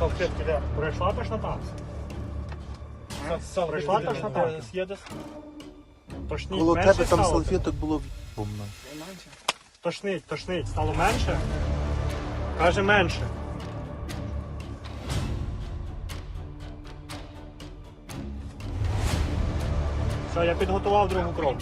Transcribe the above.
Салфетки, де? Прийшла тошнота? Прийшла тошнота? С'їдеш? Тошніть Коло тебе там салфеток було в***бомно. Тошнить, тошнить. Стало менше? Каже менше. Все, я підготував другу кров.